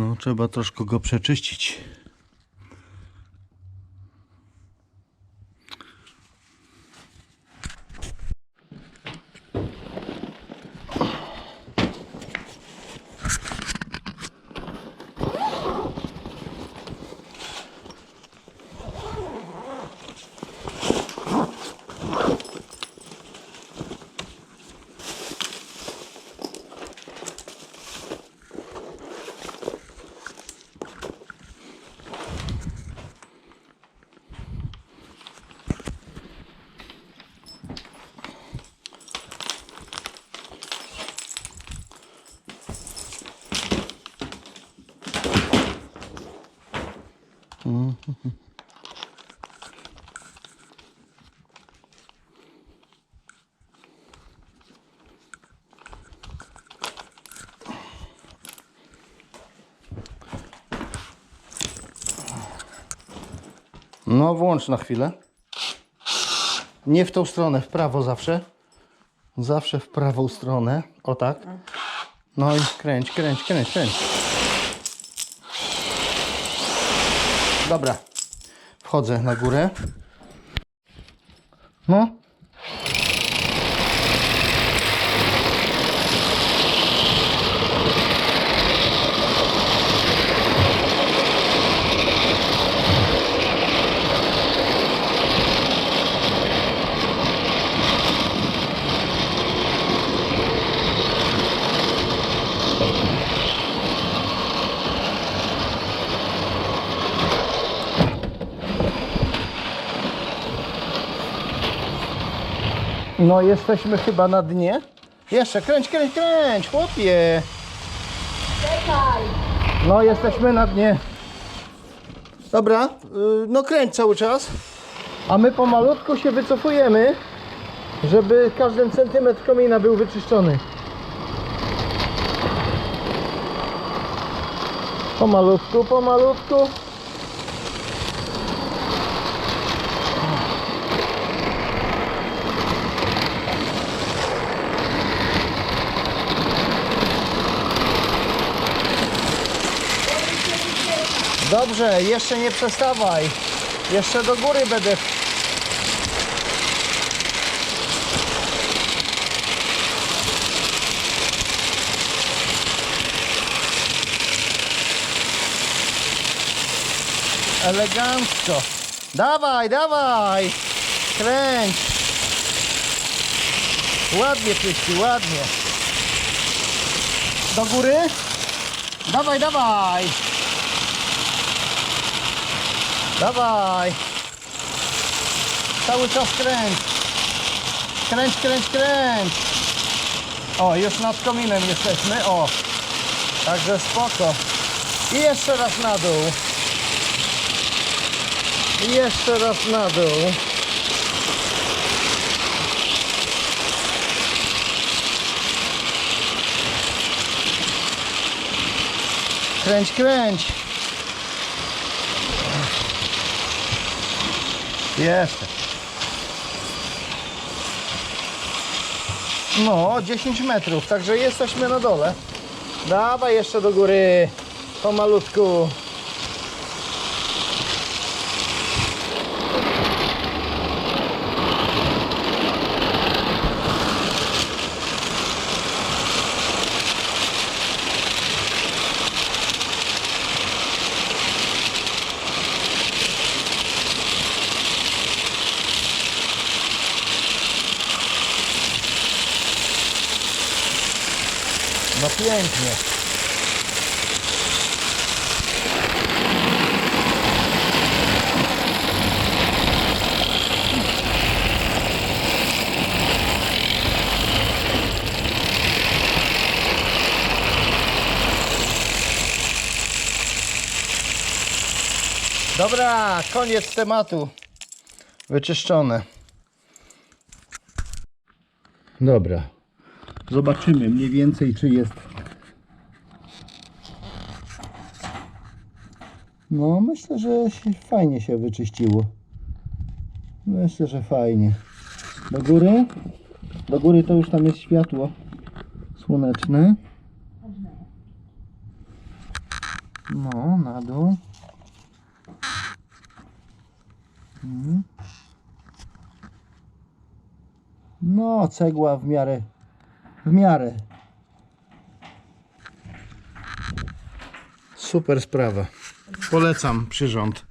No, trzeba troszkę go przeczyścić. No, włącz na chwilę. Nie w tą stronę, w prawo zawsze. Zawsze w prawą stronę. O tak. No i kręć, kręć, kręć, kręć. Dobra. Wchodzę na górę. No. No, jesteśmy chyba na dnie. Jeszcze, kręć, kręć, kręć, chłopie. Czekaj. No, jesteśmy na dnie. Dobra, yy, no kręć cały czas. A my pomalutku się wycofujemy, żeby każdy centymetr komina był wyczyszczony. Pomalutku, pomalutku. Dobrze, jeszcze nie przestawaj. Jeszcze do góry będę. Elegancko. Dawaj, dawaj. Kręć. Ładnie, Kryści, ładnie. Do góry. Dawaj, dawaj. Dawaj. Cały czas kręć. Kręć, kręć, kręć. O, już nad kominem jesteśmy. O. Także spoko. I jeszcze raz na dół. I jeszcze raz na dół. Kręć, kręć. Jeszcze. No, 10 metrów, także jesteśmy na dole. Dawaj jeszcze do góry. Pomalutku. Pięknie. Dobra, koniec tematu. Wyczyszczone. Dobra. Zobaczymy mniej więcej, czy jest. No, myślę, że fajnie się wyczyściło. Myślę, że fajnie. Do góry. Do góry to już tam jest światło słoneczne. No, na dół. Hmm. No, cegła w miarę. W miarę. Super sprawa. Polecam przyrząd.